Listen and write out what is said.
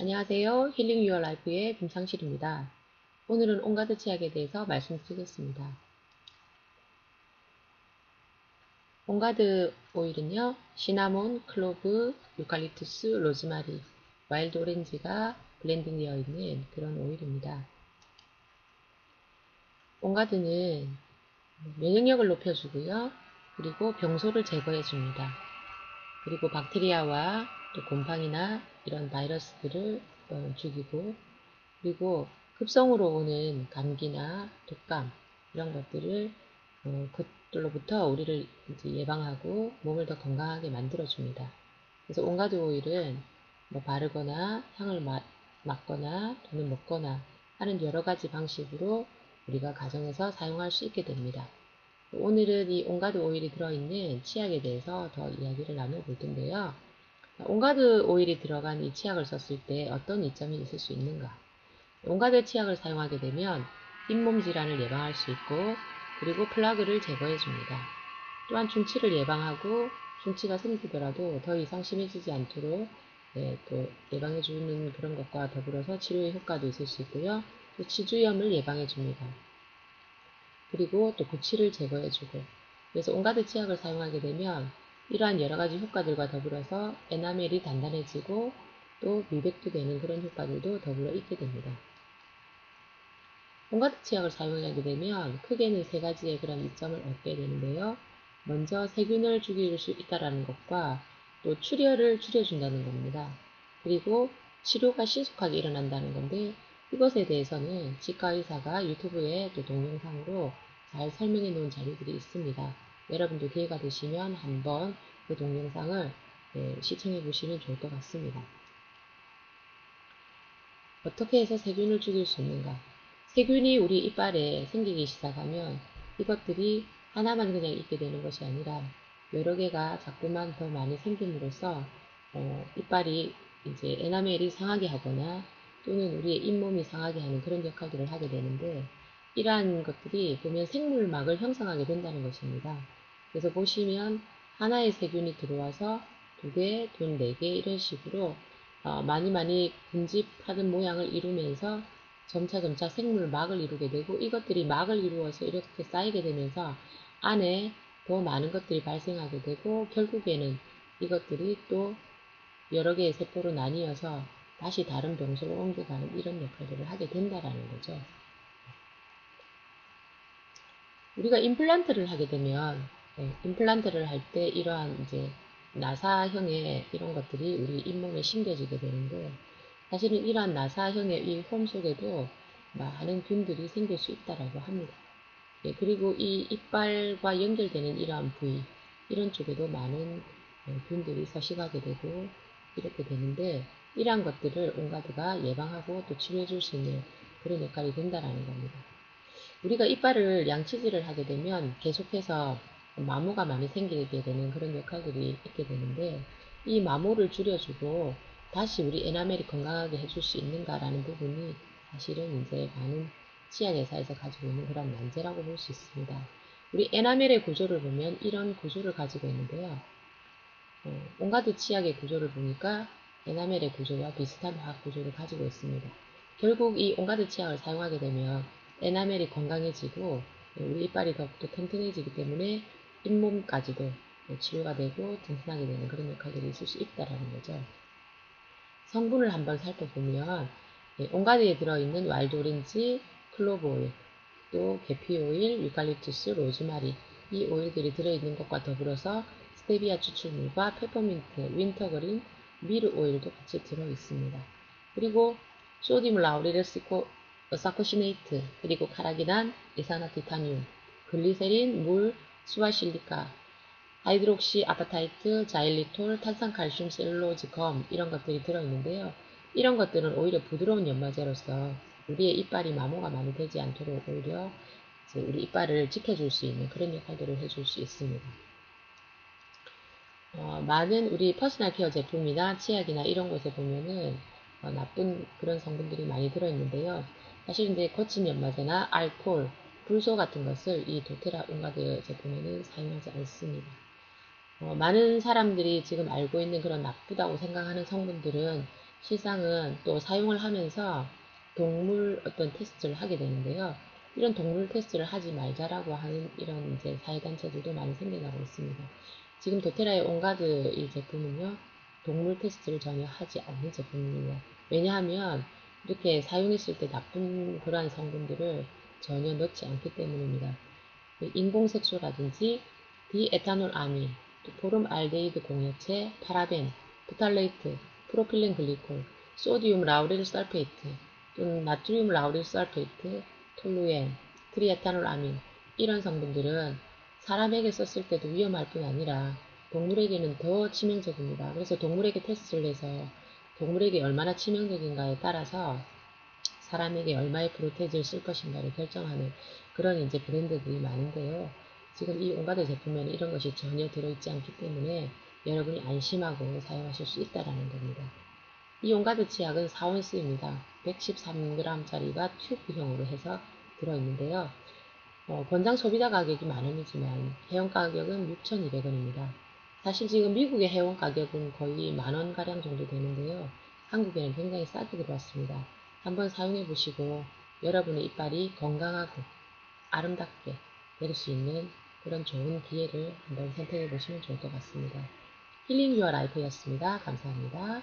안녕하세요. 힐링 유어 라이프의 김상실입니다. 오늘은 온가드 치약에 대해서 말씀드리겠습니다. 온가드 오일은요, 시나몬, 클로브, 유칼립투스, 로즈마리, 와일드 오렌지가 블렌딩 되어 있는 그런 오일입니다. 온가드는 면역력을 높여주고요. 그리고 병소를 제거해 줍니다. 그리고 박테리아와 또 곰팡이나 이런 바이러스들을 어, 죽이고 그리고 급성으로 오는 감기나 독감 이런 것들을 어, 그들로부터 우리를 예방하고 몸을 더 건강하게 만들어줍니다. 그래서 온가드 오일은 뭐 바르거나 향을 맡, 맡거나 또는 먹거나 하는 여러 가지 방식으로 우리가 가정에서 사용할 수 있게 됩니다. 오늘은 이 온가드 오일이 들어있는 치약에 대해서 더 이야기를 나눠볼 텐데요. 온가드 오일이 들어간 이 치약을 썼을 때 어떤 이점이 있을 수 있는가? 온가드 치약을 사용하게 되면 잇몸 질환을 예방할 수 있고 그리고 플라그를 제거해 줍니다. 또한 중치를 예방하고 중치가 생기더라도 더 이상 심해지지 않도록 네, 또 예방해 주는 그런 것과 더불어서 치료의 효과도 있을 수 있고요. 또 치주염을 예방해 줍니다. 그리고 또 구취를 제거해 주고 그래서 온가드 치약을 사용하게 되면 이러한 여러 가지 효과들과 더불어서 에나멜이 단단해지고 또 미백도 되는 그런 효과들도 더불어 있게 됩니다. 온가드 치약을 사용하게 되면 크게는 세 가지의 그런 이점을 얻게 되는데요. 먼저 세균을 죽일 수 있다는 것과 또 출혈을 줄여준다는 겁니다. 그리고 치료가 신속하게 일어난다는 건데 이것에 대해서는 치과 의사가 유튜브에 또 동영상으로 잘 설명해 놓은 자료들이 있습니다. 여러분도 기회가 되시면 한번 그 동영상을 네, 시청해 보시면 좋을 것 같습니다. 어떻게 해서 세균을 죽일 수 있는가? 세균이 우리 이빨에 생기기 시작하면 이것들이 하나만 그냥 있게 되는 것이 아니라 여러 개가 자꾸만 더 많이 생김으로써 어, 이빨이 이제 에나멜이 상하게 하거나 또는 우리의 잇몸이 상하게 하는 그런 역할들을 하게 되는데 이러한 것들이 보면 생물막을 형성하게 된다는 것입니다. 그래서 보시면 하나의 세균이 들어와서 두 개, 또는 네개 이런 식으로 어, 많이 많이 군집하는 모양을 이루면서 점차 점차 생물 막을 이루게 되고 이것들이 막을 이루어서 이렇게 쌓이게 되면서 안에 더 많은 것들이 발생하게 되고 결국에는 이것들이 또 여러 개의 세포로 나뉘어서 다시 다른 병소로 옮겨가는 이런 역할들을 하게 된다라는 거죠. 우리가 임플란트를 하게 되면 네, 임플란트를 할 때 이러한 이제 나사형의 이런 것들이 우리 잇몸에 심겨지게 되는데 사실은 이러한 나사형의 이 홈 속에도 많은 균들이 생길 수 있다라고 합니다. 예, 그리고 이 이빨과 연결되는 이러한 부위 이런 쪽에도 많은 어, 균들이 서식하게 되고 이렇게 되는데 이러한 것들을 온가드가 예방하고 또 치료해 줄 수 있는 그런 역할이 된다라는 겁니다. 우리가 이빨을 양치질을 하게 되면 계속해서 마모가 많이 생기게 되는 그런 역할들이 있게 되는데 이 마모를 줄여주고 다시 우리 에나멜이 건강하게 해줄 수 있는가라는 부분이 사실은 이제 많은 치약회사에서 가지고 있는 그런 난제라고 볼 수 있습니다. 우리 에나멜의 구조를 보면 이런 구조를 가지고 있는데요. 어, 온가드 치약의 구조를 보니까 에나멜의 구조와 비슷한 화학 구조를 가지고 있습니다. 결국 이 온가드 치약을 사용하게 되면 에나멜이 건강해지고 우리 이빨이 더욱더 튼튼해지기 때문에 잇몸까지도 치료가 되고 튼튼하게 되는 그런 역할들이 있을 수 있다라는 거죠. 성분을 한번 살펴보면 예, 온가드에 들어있는 와일드 오렌지, 클로브 오일, 또 계피 오일, 유칼립투스, 로즈마리 이 오일들이 들어있는 것과 더불어서 스테비아 추출물과 페퍼민트, 윈터그린, 미르 오일도 같이 들어있습니다. 그리고 소디움 라우리르 시코 사코시네이트, 그리고 카라기난, 이산화티타늄, 글리세린, 물, 수화실리카, 하이드록시 아파타이트, 자일리톨, 탄산칼슘, 셀룰로즈, 검 이런 것들이 들어있는데요. 이런 것들은 오히려 부드러운 연마제로서 우리의 이빨이 마모가 많이 되지 않도록 오히려 우리 이빨을 지켜줄 수 있는 그런 역할들을 해줄 수 있습니다. 어, 많은 우리 퍼스널 케어 제품이나 치약이나 이런 곳에 보면은 어, 나쁜 그런 성분들이 많이 들어있는데요. 사실 근데 거친 연마제나 알코올, 불소 같은 것을 이 도테라 온가드 제품에는 사용하지 않습니다. 어, 많은 사람들이 지금 알고 있는 그런 나쁘다고 생각하는 성분들은 실상은 또 사용을 하면서 동물 어떤 테스트를 하게 되는데요. 이런 동물 테스트를 하지 말자라고 하는 이런 이제 사회단체들도 많이 생겨나고 있습니다. 지금 도테라의 온가드 이 제품은요, 동물 테스트를 전혀 하지 않는 제품입니다. 왜냐하면 이렇게 사용했을 때 나쁜 그러한 성분들을 전혀 넣지 않기 때문입니다. 인공색소라든지 디에타놀 아민, 포름알데히드 공해체, 파라벤, 부탈레이트, 프로필렌 글리콜, 소디움 라우릴 설페이트, 또는 나트륨 라우릴 설페이트, 톨루엔, 트리에타놀 아민 이런 성분들은 사람에게 썼을 때도 위험할 뿐 아니라 동물에게는 더 치명적입니다. 그래서 동물에게 테스트를 해서 동물에게 얼마나 치명적인가에 따라서 사람에게 얼마의 프로테즈를 쓸 것인가를 결정하는 그런 이제 브랜드들이 많은데요. 지금 이 온가드 제품에는 이런 것이 전혀 들어있지 않기 때문에 여러분이 안심하고 사용하실 수 있다라는 겁니다. 이 온가드 치약은 4온스입니다. 113g짜리가 튜브형으로 해서 들어있는데요. 어, 권장 소비자 가격이 만원이지만 회원 가격은 6,200원입니다. 사실 지금 미국의 회원 가격은 거의 만원가량 정도 되는데요. 한국에는 굉장히 싸게 들어왔습니다. 한번 사용해 보시고 여러분의 이빨이 건강하고 아름답게 될 수 있는 그런 좋은 기회를 한번 선택해 보시면 좋을 것 같습니다. 힐링 유어 라이프였습니다. 감사합니다.